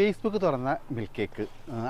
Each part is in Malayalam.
ഫേസ്ബുക്ക് തുറന്ന മിൽക്ക് കേക്ക്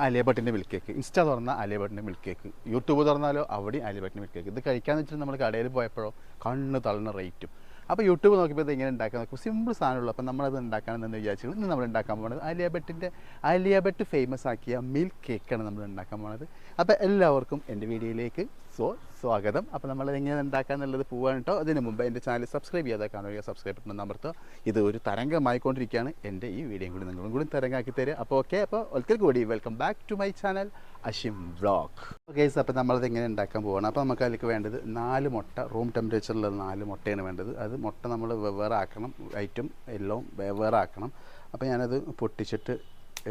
അലിയബട്ടിന്റെ മിൽക്ക് കേക്ക് ഇൻസ്റ്റ തുറന്ന അലിയബട്ടിന്റെ മിൽക്ക് കേക്ക് യൂട്യൂബ് തുറന്നാലോ അവിടെ അലിയബട്ടിന്റെ മിൽക്ക് കേക്ക് ഇത് കഴിക്കാൻ വെച്ചിട്ട് നമ്മൾ കടയിൽ പോയപ്പോഴോ കണ്ണ് തള്ളുന്ന റേറ്റും അപ്പോൾ യൂട്യൂബ് നോക്കിയപ്പോൾ ഇത് എങ്ങനെ ഉണ്ടാക്കാൻ നോക്കും സിമ്പിൾ സാധനമുള്ളൂ. അപ്പോൾ നമ്മളത് ഉണ്ടാക്കാനെന്ന് വിചാരിച്ചു ഇന്ന് നമ്മൾ ഉണ്ടാക്കാൻ പോകുന്നത് അലിയബട്ടിന്റെ അലിയബട്ട് ഫേമസ് ആക്കിയ മിൽക്ക് കേക്കാണ് നമ്മൾ ഉണ്ടാക്കാൻ പോകുന്നത് അപ്പോൾ എല്ലാവർക്കും എന്റെ വീഡിയോയിലേക്ക് സോ സ്വാഗതം. അപ്പോൾ നമ്മൾ എങ്ങനെ ഉണ്ടാക്കുക എന്നുള്ളത് പോവാണ് കേട്ടോ. അതിന് മുമ്പ് എന്റെ ചാനൽ സബ്സ്ക്രൈബ് ചെയ്യാതെ കാണുക സബ്സ്ക്രൈബ് ബട്ടൺ അമർത്തുക. ഇത് ഒരു തരംഗമായിക്കൊണ്ടിരിക്കുകയാണ് എന്റെ ഈ വീഡിയോയും കൂടി നിങ്ങളും കൂടി തരംഗമാക്കി തരിക. അപ്പോൾ ഓക്കെ അപ്പോൾ ഒരിക്കൽ കൂടി welcome back to my channel Ashim vlog okay അപ്പോൾ നമ്മളത് എങ്ങനെ ഉണ്ടാക്കാൻ പോവാണ്? അപ്പോൾ നമുക്ക് അതിലേക്ക് വേണ്ടത് നാല് മുട്ട റൂം ടെമ്പറേച്ചറിലുള്ള നാല് മുട്ടയാണ് വേണ്ടത്. അത് മുട്ട നമ്മൾ വെവ്വേറെ ആക്കണം ഐറ്റം എല്ലാം വെവ്വേറെ ആക്കണം. അപ്പോൾ ഞാനത് പൊട്ടിച്ചിട്ട്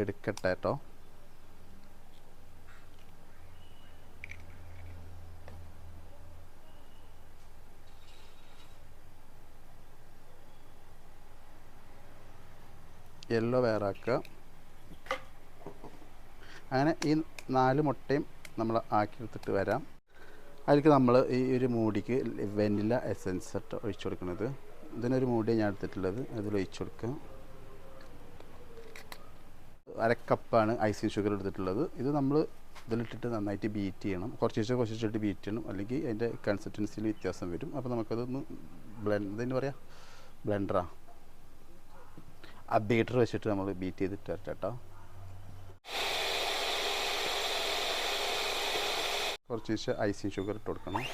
എടുക്കട്ടെ കേട്ടോ. യെല്ലോ വേറാക്കുക അങ്ങനെ ഈ നാല് മുട്ടയും നമ്മൾ ആക്കിയെടുത്തിട്ട് വരാം. അതിലേക്ക് നമ്മൾ ഈ ഒരു മൂടിക്ക് വെനില എസൻസ് ഇട്ട് ഒഴിച്ചു കൊടുക്കുന്നത് ഇതിനൊരു മൂടിയാണ് ഞാൻ എടുത്തിട്ടുള്ളത്. അതിൽ ഒഴിച്ചു കൊടുക്കുക. അരക്കപ്പാണ് ഐസിങ് ഷുഗർ എടുത്തിട്ടുള്ളത്. ഇത് നമ്മൾ ഇതിലിട്ടിട്ട് നന്നായിട്ട് ബീറ്റ് ചെയ്യണം. കുറച്ച് കുറച്ച് കുറച്ചിട്ട് ബീറ്റ് ചെയ്യണം. അല്ലെങ്കിൽ അതിന്റെ കൺസിസ്റ്റൻസിയിൽ വ്യത്യാസം വരും. അപ്പോൾ നമുക്കതൊന്ന് ബ്ലെൻഡ് എന്താ പറയുക? ബ്ലെൻഡറാ. ആ ബീറ്റർ വെച്ചിട്ട് നമ്മൾ ബീറ്റ് ചെയ്തിട്ട് വരട്ടെ കേട്ടോ കുറച്ച് ദിവസം ഐസിങ് ഷുഗർ ഇട്ട് കൊടുക്കണം.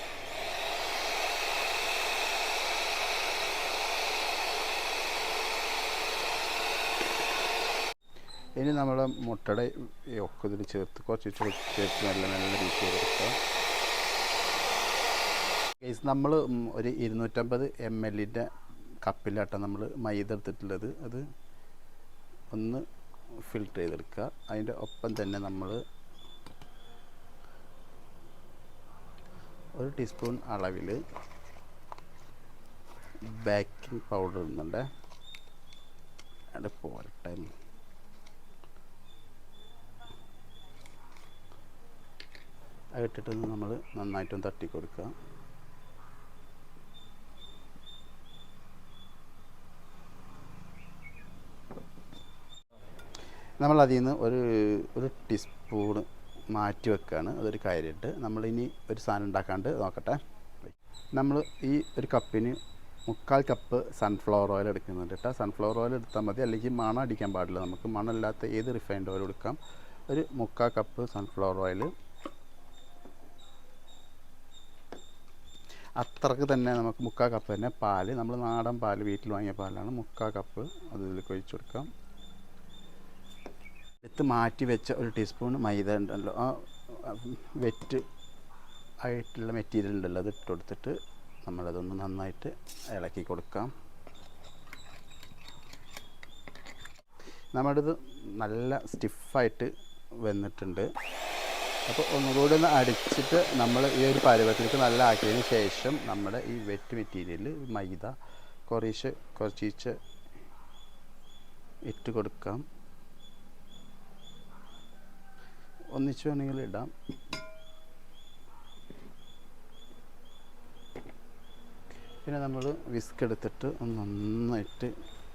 ഇനി നമ്മൾ മുട്ടയുടെ ഒക്കെ ഇതിൽ ചേർത്ത് കുറച്ച് ചേർത്ത് നല്ല നല്ല രീതിയിൽ കൊടുക്കുക കേസ് നമ്മൾ ഒരു ഇരുന്നൂറ്റമ്പത് എം എല്ലിന്റെ കപ്പിലാട്ടാണ് നമ്മൾ മൈദ എടുത്തിട്ടുള്ളത്. അത് ഒന്ന് ഫിൽട്ടർ ചെയ്തെടുക്കുക. അതിന്റെ ഒപ്പം തന്നെ നമ്മൾ ഒരു ടീസ്പൂൺ അളവിൽ ബേക്കിംഗ് പൗഡർ ഇടുന്നുണ്ട്. അവിടെ പോരട്ടെ. അതിട്ടിട്ടൊന്ന് നമ്മൾ നന്നായിട്ടൊന്ന് തട്ടി കൊടുക്കുക നമ്മൾ അതിൽ നിന്ന് ഒരു ഒരു ടീസ്പൂണ് മാറ്റി വെക്കുകയാണ് അതൊരു കാര്യമായിട്ട് നമ്മളിനി ഒരു സാധനം ഉണ്ടാക്കാണ്ട് നോക്കട്ടെ. നമ്മൾ ഈ ഒരു കപ്പിന് മുക്കാൽ കപ്പ് സൺഫ്ലവർ ഓയിൽ എടുക്കുന്നുണ്ട് കേട്ടോ. സൺഫ്ലവർ ഓയിൽ എടുത്താൽ മതി. അല്ലെങ്കിൽ മണം അടിക്കാൻ പാടില്ല. നമുക്ക് മണമില്ലാത്ത ഏത് റിഫൈൻഡ് ഓയിൽ എടുക്കാം. ഒരു മുക്കാൽ കപ്പ് സൺഫ്ലവർ ഓയിൽ അത്രയ്ക്ക് തന്നെ നമുക്ക് മുക്കാൽ കപ്പ് തന്നെ പാൽ. നമ്മൾ നാടൻ പാൽ വീട്ടിൽ വാങ്ങിയ പാലാണ് മുക്കാൽ കപ്പ് അതിൽ ഇതിലേക്ക് ഒഴിച്ചു കൊടുക്കാം. എടുത്ത് മാറ്റി വെച്ച ഒരു ടീസ്പൂൺ മൈദ ഉണ്ടല്ലോ. ആ വെറ്റ് ആയിട്ടുള്ള മെറ്റീരിയൽ ഉണ്ടല്ലോ അത് ഇട്ട് കൊടുത്തിട്ട് നമ്മളതൊന്ന് നന്നായിട്ട് ഇളക്കി കൊടുക്കാം. നമ്മളിത് നല്ല സ്റ്റിഫായിട്ട് വന്നിട്ടുണ്ട്. അപ്പോൾ ഒന്നുകൂടി ഒന്ന് അടിച്ചിട്ട് നമ്മൾ ഈ ഒരു പരുവത്തിലേക്ക് നല്ല ആക്കിയതിന് ശേഷം നമ്മുടെ ഈ വെറ്റ് മെറ്റീരിയൽ മൈദ കുറേശ്ശെ കുറച്ചീച്ച് ഇട്ട് കൊടുക്കാം. ഒന്നിച്ച് വേണമെങ്കിൽ ഇടാം. പിന്നെ നമ്മൾ വിസ്ക് എടുത്തിട്ട് ഒന്ന് നന്നായിട്ട്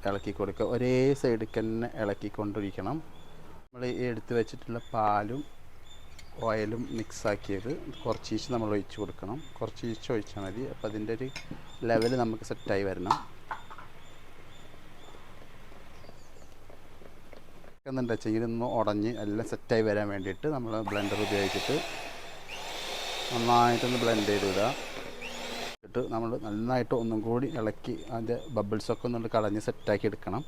ഇളക്കി കൊടുക്കുക. ഒരേ സൈഡിൽ തന്നെ ഇളക്കിക്കൊണ്ടിരിക്കണം നമ്മൾ ഈ എടുത്ത് വെച്ചിട്ടുള്ള പാലും ഓയിലും മിക്സാക്കിയത് കുറച്ചീച്ച് നമ്മൾ ഒഴിച്ച് കൊടുക്കണം. കുറച്ചീച്ച് ഒഴിച്ചാൽ മതി. അപ്പോൾ അതിന്റെ ഒരു ലെവൽ നമുക്ക് സെറ്റായി വരണം. വെച്ചെങ്കിൽ ഒന്ന് ഉടഞ്ഞ് എല്ലാം സെറ്റായി വരാൻ വേണ്ടിയിട്ട് നമ്മൾ ബ്ലെൻഡർ ഉപയോഗിച്ചിട്ട് നന്നായിട്ടൊന്ന് ബ്ലെൻഡ് ചെയ്ത് വിടുക ഇട്ട് നമ്മൾ നന്നായിട്ട് ഒന്നും കൂടി ഇളക്കി അതിന്റെ ബബിൾസൊക്കെ ഒന്ന് കളഞ്ഞ് സെറ്റാക്കി എടുക്കണം.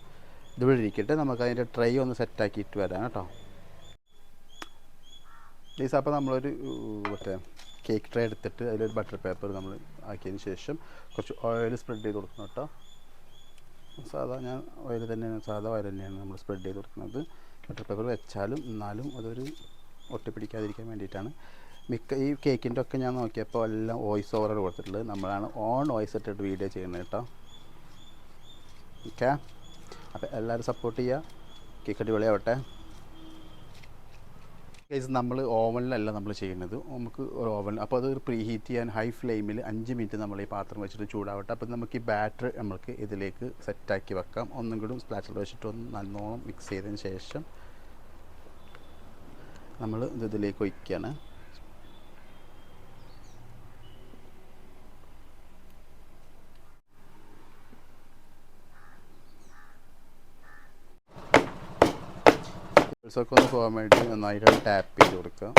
ഇതുവഴി ഇരിക്കട്ടെ നമുക്ക് അതിന്റെ ട്രൈ ഒന്ന് സെറ്റാക്കിയിട്ട് വരാം കേട്ടോ. പ്ലീസ് അപ്പോൾ നമ്മളൊരു മറ്റേ കേക്ക് ട്രേ എടുത്തിട്ട് അതിലൊരു ബട്ടർ പേപ്പർ നമ്മൾ ആക്കിയതിന് ശേഷം കുറച്ച് ഓയിൽ സ്പ്രെഡ് ചെയ്ത് കൊടുക്കണം കേട്ടോ. സാധാ ഞാൻ ഓയിൽ തന്നെയാണ് സാധാ ഓയിൽ തന്നെയാണ് നമ്മൾ സ്പ്രെഡ് ചെയ്ത് കൊടുക്കുന്നത്. ബട്ടർ പേപ്പർ വെച്ചാലും എന്നാലും അതൊരു ഒട്ടിപ്പിടിക്കാതിരിക്കാൻ വേണ്ടിയിട്ടാണ്. മിക്ക ഈ കേക്കിന്റെ ഒക്കെ ഞാൻ നോക്കിയപ്പോൾ എല്ലാം വോയിസ് ഓവറാണ് കൊടുത്തിട്ടുള്ളത്. നമ്മളാണ് ഓൺ വോയിസ് ഇട്ടിട്ട് വീഡിയോ ചെയ്യുന്നത് കേട്ടോ. ഓക്കെ അപ്പോൾ എല്ലാവരും സപ്പോർട്ട് ചെയ്യുക. കേക്ക് അടിപൊളിയാവട്ടെ. കേസ് നമ്മൾ ഓവനിലല്ല നമ്മൾ ചെയ്യുന്നത്. നമുക്ക് ഒരു ഓവൻ അപ്പോൾ അത് പ്രീ ഹീറ്റ് ചെയ്യാൻ ഹൈ ഫ്ലെയിമിൽ അഞ്ച് മിനിറ്റ് നമ്മൾ ഈ പാത്രം വെച്ചിട്ട് ചൂടാവട്ടെ. അപ്പോൾ നമുക്ക് ഈ ബാറ്റർ നമ്മൾക്ക് ഇതിലേക്ക് സെറ്റാക്കി വെക്കാം. ഒന്നും കൂടി സ്പ്ലാച്ചിൽ വെച്ചിട്ട് ഒന്ന് നല്ലോണം മിക്സ് ചെയ്തതിന് ശേഷം നമ്മൾ ഇതിലേക്ക് ഒഴിക്കുകയാണ് ഒക്കെ ഒന്ന് പോകാൻ വേണ്ടി നന്നായിട്ട് ടാപ്പ് ചെയ്ത് കൊടുക്കുക.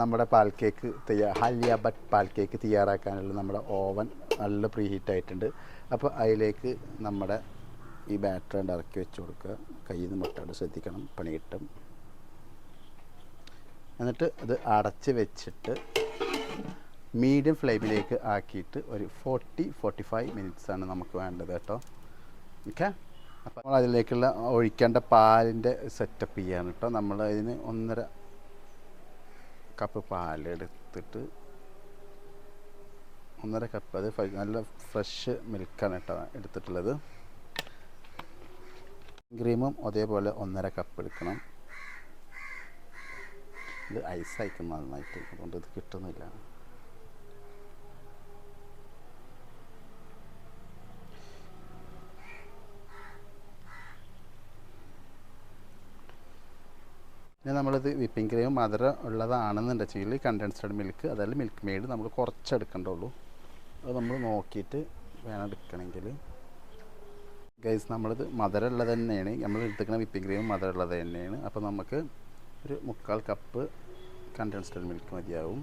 നമ്മുടെ പാൽ കേക്ക് തയ്യാ ഹലിയ ബട്ട് പാൽ കേക്ക് തയ്യാറാക്കാനുള്ള നമ്മുടെ ഓവൻ നല്ല പ്രീ ഹീറ്റ് ആയിട്ടുണ്ട്. അപ്പോൾ അതിലേക്ക് നമ്മുടെ ഈ ബാറ്റർ കൊണ്ട് ഇറക്കി വെച്ച് കൊടുക്കുക. കയ്യിൽ നിന്ന് മുട്ടാണ്ട് ശ്രദ്ധിക്കണം. പണി കിട്ടും. എന്നിട്ട് അത് അടച്ച് വെച്ചിട്ട് മീഡിയം ഫ്ലെയിമിലേക്ക് ആക്കിയിട്ട് ഒരു ഫോർട്ടി ഫോർട്ടി ഫൈവ് മിനിറ്റ്സാണ് നമുക്ക് വേണ്ടത് കേട്ടോ. ഓക്കെ അപ്പോൾ നമ്മൾ അതിലേക്കുള്ള ഒഴിക്കേണ്ട പാലിന്റെ സെറ്റപ്പ് ചെയ്യാണ് കേട്ടോ. നമ്മൾ അതിന് ഒന്നര കപ്പ് പാലെടുത്തിട്ട് ഒന്നര കപ്പ് അത് നല്ല ഫ്രഷ് മിൽക്കാണ് കേട്ടോ എടുത്തിട്ടുള്ളത്. ക്രീമും അതേപോലെ ഒന്നര കപ്പ് എടുക്കണം. ഇത് ഐസ് അയക്കും നന്നായിട്ട്. അതുകൊണ്ട് ഇത് കിട്ടുന്നില്ല. പിന്നെ നമ്മളിത് വിപ്പിംഗ് ക്രീം മധുരം ഉള്ളതാണെന്നുണ്ടെങ്കിൽ കണ്ടൻസ്ഡ് മിൽക്ക് അതായത് മിൽക്ക് മെയ്ഡ് നമ്മൾ കുറച്ചെടുക്കേണ്ടുള്ളൂ അത് നമ്മൾ നോക്കിയിട്ട് വേണം എടുക്കണമെങ്കിൽ. ഗൈസ് നമ്മളിത് മധുരം ഉള്ളത് തന്നെയാണ്. നമ്മൾ എടുക്കുന്ന വിപ്പിംഗ് ക്രീം മധുരം ഉള്ളത് തന്നെയാണ്. അപ്പോൾ നമുക്ക് ഒരു മുക്കാൽ കപ്പ് കണ്ടൻസ്ഡ് മിൽക്ക് മതിയാവും.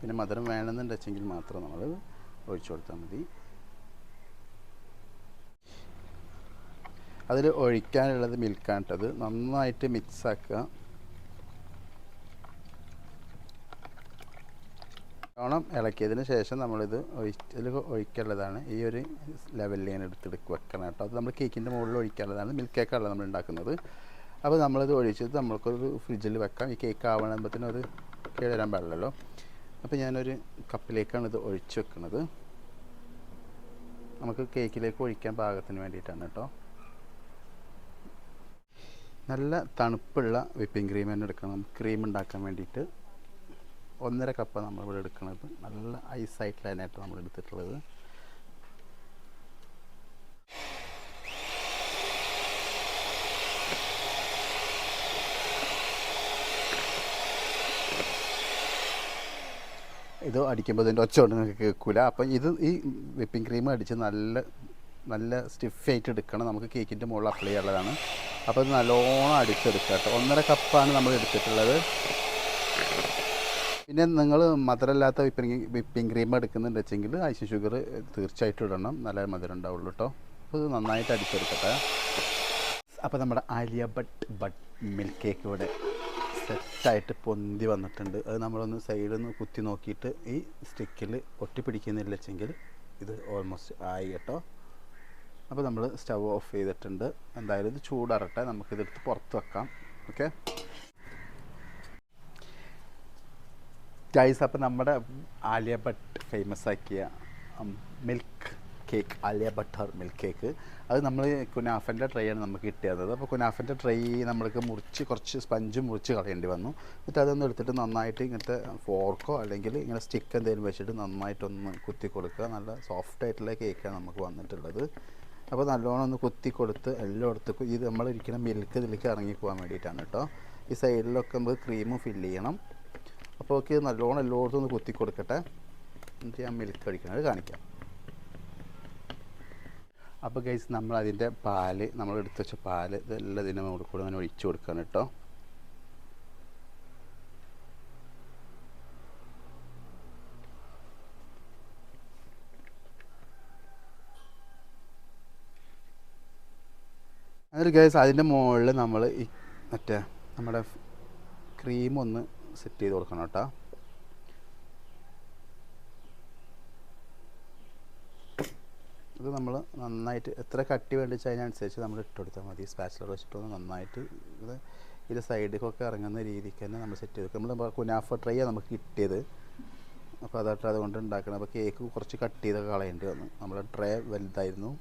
പിന്നെ മധുരം വേണമെന്നുണ്ടെച്ചെങ്കിൽ മാത്രം നമ്മൾ ഒഴിച്ചു കൊടുത്താൽ മതി. അതിൽ ഒഴിക്കാനുള്ളത് മിൽക്കാണ് നന്നായിട്ട് മിക്സാക്കുക നല്ലോണം ഇളക്കിയതിന് ശേഷം നമ്മളിത് ഒഴിച്ചിൽ ഒഴിക്കാനുള്ളതാണ് ഈ ഒരു ലെവലിൽ ഞാൻ എടുത്തെടുക്ക് വെക്കണം കേട്ടോ അത് നമ്മൾ കേക്കിന്റെ മുകളിൽ ഒഴിക്കാനുള്ളതാണ് മിൽക്ക് കേക്കാണല്ലോ നമ്മൾ ഉണ്ടാക്കുന്നത്. അപ്പോൾ നമ്മളിത് ഒഴിച്ചത് നമ്മൾക്കൊരു ഫ്രിഡ്ജിൽ വെക്കാം. ഈ കേക്ക് ആവണമ്പത്തിനും അത് കേടുവരാൻ പാടില്ലല്ലോ. അപ്പോൾ ഞാനൊരു കപ്പിലേക്കാണ് ഇത് ഒഴിച്ച് വെക്കുന്നത് നമുക്ക് കേക്കിലേക്ക് ഒഴിക്കാൻ പാകത്തിന് വേണ്ടിയിട്ടാണ് കേട്ടോ നല്ല തണുപ്പുള്ള വിപ്പിംഗ് ക്രീം തന്നെ എടുക്കണം. ക്രീം ഉണ്ടാക്കാൻ വേണ്ടിയിട്ട് ഒന്നര കപ്പ് നമ്മളിവിടെ എടുക്കുന്നത് നല്ല ഐസായിട്ടുള്ള അതിനായിട്ട് നമ്മൾ എടുത്തിട്ടുള്ളത്. ഇത് അടിക്കുമ്പോൾ ഇതിന്റെ ഒച്ച കൊണ്ട് നിങ്ങൾക്ക് കേൾക്കില്ല അപ്പം ഇത് ഈ വിപ്പിംഗ് ക്രീം അടിച്ച് നല്ല നല്ല സ്റ്റിഫായിട്ട് എടുക്കണം. നമുക്ക് കേക്കിന്റെ മുകളിൽ അപ്ലൈ ചെയ്യാനുള്ളതാണ്. അപ്പോൾ ഇത് നല്ലോണം അടിച്ചെടുക്കുക കേട്ടോ. ഒന്നര കപ്പാണ് നമ്മൾ എടുത്തിട്ടുള്ളത്. പിന്നെ നിങ്ങൾ മധുരമില്ലാത്ത വിപ്പിംഗ് വിപ്പിംഗ് ക്രീം എടുക്കുന്നുണ്ട് വെച്ചെങ്കിൽ ഐസ് ഷുഗർ തീർച്ചയായിട്ടും ഇടണം. നല്ല മധുരം ഉണ്ടാവുള്ളൂ കേട്ടോ. അപ്പോൾ ഇത് നന്നായിട്ട് അടിച്ചെടുക്കട്ടെ. അപ്പോൾ നമ്മുടെ ആലിയ ബട്ട് ബട്ട് മിൽക്ക് കേക്ക് ഇവിടെ സെറ്റായിട്ട് പൊന്തി വന്നിട്ടുണ്ട്. അത് നമ്മളൊന്ന് സൈഡിൽ നിന്ന് കുത്തി നോക്കിയിട്ട് ഈ സ്റ്റിക്കിൽ ഒട്ടിപ്പിടിക്കുന്നില്ല വെച്ചെങ്കിൽ ഇത് ഓൾമോസ്റ്റ് ആയി കേട്ടോ. അപ്പോൾ നമ്മൾ സ്റ്റവ് ഓഫ് ചെയ്തിട്ടുണ്ട്. എന്തായാലും ഇത് ചൂടറട്ടെ. നമുക്കിതെടുത്ത് പുറത്ത് വെക്കാം. ഓക്കെ? ഗൈസ് അപ്പോൾ നമ്മുടെ ആലിയ ഭട്ട് ഫേമസ് ആക്കിയ milk cake Alia butter milk cake അത് നമ്മൾ കുനാഫന്റെ ട്രൈ ആണ് നമുക്ക് കിട്ടിയത് അപ്പോൾ കുനാഫന്റെ ട്രൈ നമ്മൾക്ക് മുറിച്ച് കുറച്ച് സ്പഞ്ച് മുറിച്ച് കളയേണ്ടി വന്നു. എന്നിട്ട് അതൊന്ന് എടുത്തിട്ട് നന്നായിട്ട് ഇങ്ങനത്തെ ഫോർക്കോ അല്ലെങ്കിൽ ഇങ്ങനെ സ്റ്റിക്ക് എന്തെങ്കിലും വെച്ചിട്ട് നന്നായിട്ടൊന്ന് കുത്തി കൊടുക്കുക നല്ല സോഫ്റ്റ് ആയിട്ടുള്ള കേക്കാണ് നമുക്ക് വന്നിട്ടുള്ളത്. അപ്പോൾ നല്ലോണം ഒന്ന് കുത്തി കൊടുത്ത് എല്ലായിടത്തേക്കും ഇത് നമ്മളിരിക്കുന്ന മിൽക്ക് ഇതിലേക്ക് ഇറങ്ങി പോകാൻ വേണ്ടിയിട്ടാണ് കേട്ടോ. ഈ സൈഡിലൊക്കെ നമുക്ക് ക്രീം ഫില്ല് ചെയ്യണം. അപ്പോൾ ഓക്കെ നല്ലോണം എല്ലായിടത്തും ഒന്ന് കുത്തി കൊടുക്കട്ടെ. എന്നിട്ട് ഞാൻ മിൽക്ക് അടിക്കണത് കാണിക്കാം. അപ്പോൾ ഗൈസ് നമ്മൾ അതിന്റെ പാൽ നമ്മൾ എടുത്ത് വെച്ച പാൽ ഇതെല്ലാം ഇതിന്റെ മുകളിൽ കൂടെ അങ്ങനെ ഒഴിച്ചു കൊടുക്കുകയാണ് കേട്ടോ. എന്നിട്ട് ഗൈസ് അതിന്റെ മുകളിൽ നമ്മൾ ഈ മറ്റേ നമ്മുടെ ക്രീം ഒന്ന് സെറ്റ് ചെയ്ത് കൊടുക്കണം കേട്ടോ. ഇത് നമ്മൾ നന്നായിട്ട് എത്ര കട്ടി വേണ്ടിച്ച് അതിനനുസരിച്ച് നമ്മൾ ഇട്ട് കൊടുത്താൽ മതി. സ്പാച്ചിലർ വെച്ചിട്ടൊന്ന് നന്നായിട്ട് ഇത് ഇത് സൈഡിലേക്കൊക്കെ ഇറങ്ങുന്ന രീതിക്ക് തന്നെ നമ്മൾ സെറ്റ് ചെയ്ത് നമ്മൾ കുനാഫ ട്രൈ നമുക്ക് കിട്ടിയത്. അപ്പോൾ അതായിട്ട് അതുകൊണ്ട് ഉണ്ടാക്കണം. അപ്പോൾ കേക്ക് കുറച്ച് കട്ട് ചെയ്തൊക്കെ കളയേണ്ടി വന്നു. നമ്മുടെ ട്രേ വലുതായിരുന്നു.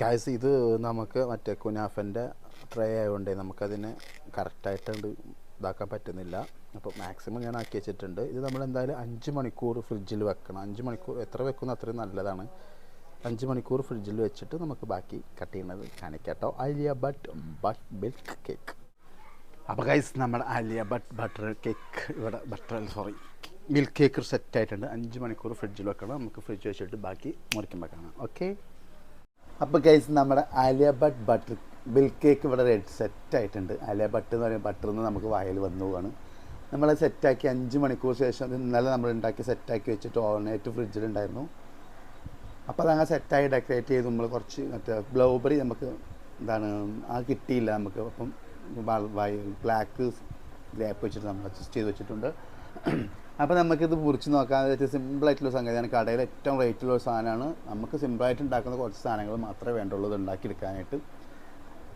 ഗായ്സ് ഇത് നമുക്ക് മറ്റേ കുനാഫന്റെ ട്രേ ആയതുകൊണ്ട് നമുക്കതിനെ കറക്റ്റായിട്ടുണ്ട് ഇതാക്കാൻ പറ്റുന്നില്ല. അപ്പോൾ മാക്സിമം ഞാൻ ആക്കി വെച്ചിട്ടുണ്ട്. ഇത് നമ്മൾ എന്തായാലും അഞ്ച് മണിക്കൂർ ഫ്രിഡ്ജിൽ വെക്കണം. അഞ്ച് മണിക്കൂർ എത്ര വെക്കുന്ന അത്രയും നല്ലതാണ്. അഞ്ച് മണിക്കൂർ ഫ്രിഡ്ജിൽ വെച്ചിട്ട് നമുക്ക് ബാക്കി കട്ട് ചെയ്യുന്നത് കാണിക്കാട്ടോ. അലിയ ബട്ട് ബട്ട് മിൽക്ക് കേക്ക് അപ്പോൾ ഗൈസ് നമ്മുടെ അലിയ ബട്ട് ബട്ടർ കേക്ക് ഇവിടെ butter sorry milk cake set ആയിട്ടുണ്ട്. അഞ്ച് മണിക്കൂർ ഫ്രിഡ്ജിൽ വെക്കണം. നമുക്ക് ഫ്രിഡ്ജ് വെച്ചിട്ട് ബാക്കി മുറിക്കുമ്പോൾ കാണാം. ഓക്കെ അപ്പോൾ കേസ് നമ്മുടെ ആലിയ ബട്ട് ബട്ടർ ബിൽ കേക്ക് ഇവിടെ റെഡ് സെറ്റ് ആയിട്ടുണ്ട്. ആലിയ ബട്ട് എന്ന് പറയുമ്പോൾ ബട്ടർ നിന്ന് നമുക്ക് വായിൽ വന്നു പോവാണ്. നമ്മൾ സെറ്റാക്കി അഞ്ച് മണിക്കൂർ ശേഷം ഇന്നലെ നമ്മൾ ഉണ്ടാക്കി സെറ്റാക്കി വെച്ചിട്ട് ഓവർനൈറ്റ് ഫ്രിഡ്ജിലുണ്ടായിരുന്നു അപ്പോൾ അതങ്ങനെ സെറ്റായി ഡെക്കറേറ്റ് ചെയ്ത് നമ്മൾ കുറച്ച് മറ്റേ ബ്ലൗബെറി നമുക്ക് എന്താണ് ആ കിട്ടിയില്ല നമുക്ക്. അപ്പം ബ്ലാക്ക് ഗ്രാപ്പ് വെച്ചിട്ട് നമ്മൾ അഡ്ജസ്റ്റ് ചെയ്ത് വെച്ചിട്ടുണ്ട്. അപ്പോൾ നമുക്കിത് മുറിച്ച് നോക്കാൻ വെച്ചാൽ സിമ്പിളായിട്ടുള്ള സംഗതിയാണ്. കടയിൽ ഏറ്റവും റേറ്റുള്ള സാധനമാണ്. നമുക്ക് സിമ്പിളായിട്ട് ഉണ്ടാക്കുന്ന കുറച്ച് സാധനങ്ങൾ മാത്രമേ വേണ്ടുള്ളൂ. ഇത് ഉണ്ടാക്കിയെടുക്കാനായിട്ട്.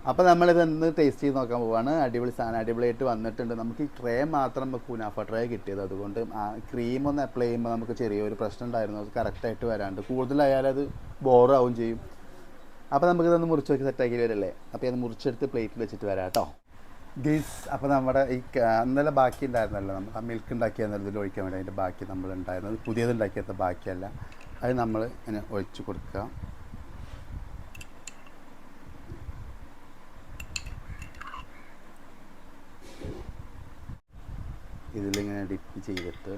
അപ്പോൾ നമ്മളിത് ഒന്ന് ടേസ്റ്റ് ചെയ്ത് നോക്കാൻ പോവാണ്. അടിപൊളി സാധനം. അടിപൊളിയായിട്ട് വന്നിട്ടുണ്ട്. നമുക്ക് ഈ ട്രേ മാത്രം കുനാഫ ട്രേ കിട്ടിയത്. അതുകൊണ്ട് ആ ക്രീം ഒന്ന് അപ്ലൈ ചെയ്യുമ്പോൾ നമുക്ക് ചെറിയൊരു പ്രശ്നം ഉണ്ടായിരുന്നു. അത് കറക്റ്റായിട്ട് വരാണ്ട്. കൂടുതലായാലും അത് ബോറാവും ചെയ്യും. അപ്പോൾ നമുക്കിതൊന്ന് മുറിച്ച് നോക്കി സെറ്റാക്കി വരല്ലേ? അപ്പോൾ അത് മുറിച്ചെടുത്ത് പ്ലേറ്റിൽ വെച്ചിട്ട് വരാം കേട്ടോ ഗീസ് അപ്പോൾ നമ്മുടെ ഈ അന്നലെ ബാക്കി ഉണ്ടായിരുന്നല്ലോ നമ്മൾ. ആ മിൽക്ക് ഉണ്ടാക്കിയെന്നതിൽ ഒഴിക്കാൻ വേണ്ടി അതിന്റെ ബാക്കി നമ്മൾ ഉണ്ടായിരുന്നത്. പുതിയത് ഉണ്ടാക്കിയത് ബാക്കിയല്ല. അത് നമ്മൾ ഇങ്ങനെ ഒഴിച്ച് കൊടുക്കുക. ഇതിലിങ്ങനെ ഡിപ്പ് ചെയ്തിട്ട്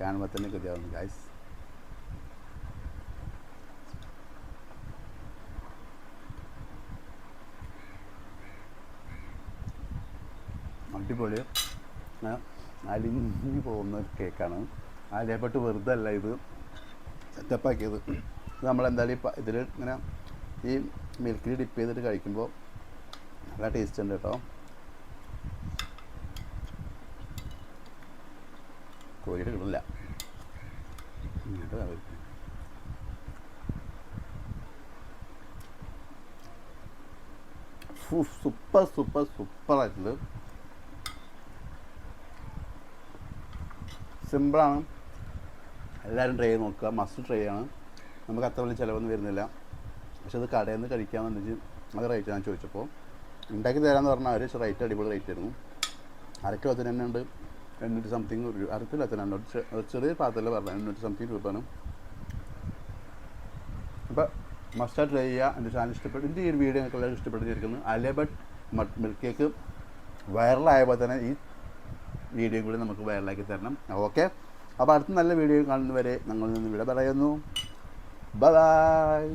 കാണുമ്പോൾ തന്നെ കൃതിയാവുന്നു ഗായ്സ് അടിപൊളി അലിഞ്ഞു പോകുന്ന ഒരു കേക്കാണ്. ആലിയപ്പെട്ട് വെറുതെ അല്ല ഇത് സെറ്റപ്പാക്കിയത് ഇത് നമ്മളെന്തായാലും ഇതിൽ ഇങ്ങനെ ഈ മിൽക്കിൽ ഡിപ്പ് ചെയ്തിട്ട് കഴിക്കുമ്പോൾ നല്ല ടേസ്റ്റ് ഉണ്ട് കേട്ടോ. കോരിയിട്ട് കിട്ടില്ല സൂപ്പർ സൂപ്പർ സൂപ്പർ സിമ്പിളാണ്. എല്ലാവരും ട്രൈ ചെയ്ത് നോക്കുക. മസ്റ്റ് ട്രൈ ആണ് നമുക്ക് അത്ര വലിയ ചിലവൊന്നും വരുന്നില്ല. പക്ഷെ അത് കടയിൽ നിന്ന് കഴിക്കാമെന്നുണ്ടെങ്കിൽ അത് റേറ്റ് ഞാൻ ചോദിച്ചപ്പോൾ ഉണ്ടാക്കി തരാമെന്ന് പറഞ്ഞാൽ അവർ റേറ്റ് അടിപൊളി റേറ്റ് ആയിരുന്നു. അര കിലോ അതിന് തന്നെ ഉണ്ട്. എണ്ണൂറ്റി സംതിങ് ഒരു അര കിലോ അതിന് ഒരു ചെറിയ പാത്രത്തിൽ പറഞ്ഞു എണ്ണൂറ്റി സംതിങ് രൂപയാണ്. അപ്പോൾ മസ്റ്റായിട്ട് ട്രൈ ചെയ്യുക. എന്റെ ചാനൽ ഇഷ്ടപ്പെട്ടു എന്റെ ഈ ഒരു വീഡിയോ നിങ്ങൾക്ക് എല്ലാവരും ഇഷ്ടപ്പെട്ടിരിക്കുന്നു. അലേബട്ട് മിൽക്ക് കേക്ക് വൈറലായപ്പോൾ തന്നെ ഈ വീഡിയോ കൂടി നമുക്ക് വൈറലാക്കി തരണം. ഓക്കെ? അപ്പോൾ അടുത്ത നല്ല വീഡിയോ കാണുന്നവരെ ഞങ്ങളിൽ നിന്ന് വിട പറയുന്നു. ബൈ